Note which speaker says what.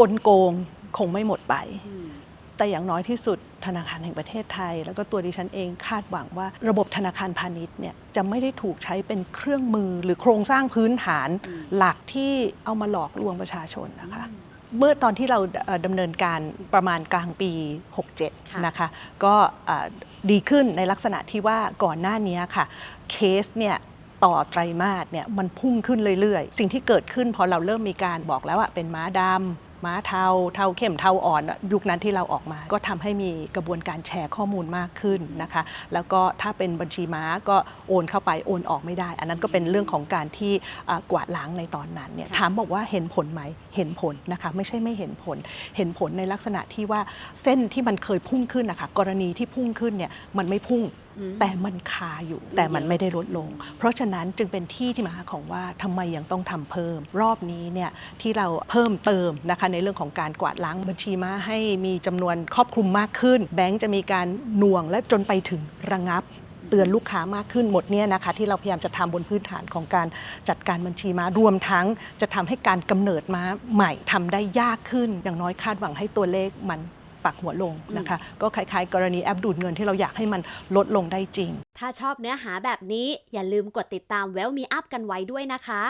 Speaker 1: กลโกงคงไม่หมดไป แต่อย่างน้อยที่สุดธนาคารแห่งประเทศไทย แล้วก็ตัวดิฉันเองคาดหวังว่า ระบบธนาคารพาณิชย์เนี่ยจะไม่ได้ถูกใช้เป็นเครื่องมือหรือโครงสร้างพื้นฐาน
Speaker 2: อืม
Speaker 1: หลักที่เอามาหลอกลวงประชาชนนะคะเมื่อตอนที่เราเอ่อดำเนินการประมาณกลางปี
Speaker 2: ค่ะ
Speaker 1: 67 นะคะ ก็เอ่อดีขึ้นในลักษณะที่ว่าก่อนหน้านี้ค่ะ เคสเนี่ยต่อไตรมาสเนี่ยมันพุ่งขึ้นเรื่อยๆ สิ่งที่เกิดขึ้นพอเราเริ่มมีการบอกแล้วว่าเป็นม้าดำ ม้าเทาเทาเข้มเทาอ่อนยุคนั้นที่เราออกมา ก็ทำให้มีกระบวนการแชร์ข้อมูลมากขึ้นนะคะ แล้วก็ถ้าเป็นบัญชีม้าก็โอนเข้าไปโอนออกไม่ได้ อันนั้นก็เป็นเรื่องของการที่อ่ากวาดล้างในตอนนั้นเนี่ย
Speaker 2: ค่ะ
Speaker 1: ถามบอกว่าเห็นผลไหมเห็นผลนะคะไม่ใช่ไม่เห็นผล เห็นผลในลักษณะที่ว่าเส้นที่มันเคยพุ่งขึ้นนะคะกรณีที่พุ่งขึ้นเนี่ยมันไม่พุ่ง
Speaker 2: อืม
Speaker 1: แต่มันคาอยู่แต่มันไม่ได้ลดลง เพราะฉะนั้นจึงเป็นที่ที่มาของว่าทำไมยังต้องทำเพิ่ม รอบนี้เนี่ยที่เราเพิ่มเติมนะคะในเรื่องของการกวาดล้างบัญชีม้าให้มีจำนวนครอบคลุมมากขึ้น แบงก์จะมีการหน่วงและจนไปถึงระงับเตือนลูกค้ามากขึ้นหมดเนี่ยนะคะ ที่เราพยายามจะทำบนพื้นฐานของการจัดการบัญชีม้ารวมทั้งจะทำให้การกำเนิดม้าใหม่ทำได้ยากขึ้น อย่างน้อยคาดหวังให้ตัวเลขมัน ปักหัวลงนะคะ ก็คล้ายๆ กรณีแอปดูดเงินที่เราอยากให้มันลดลงได้จริง
Speaker 3: ถ้าชอบเนื้อหาแบบนี้อย่าลืมกดติดตาม Well Me Up กันไว้ด้วยนะคะ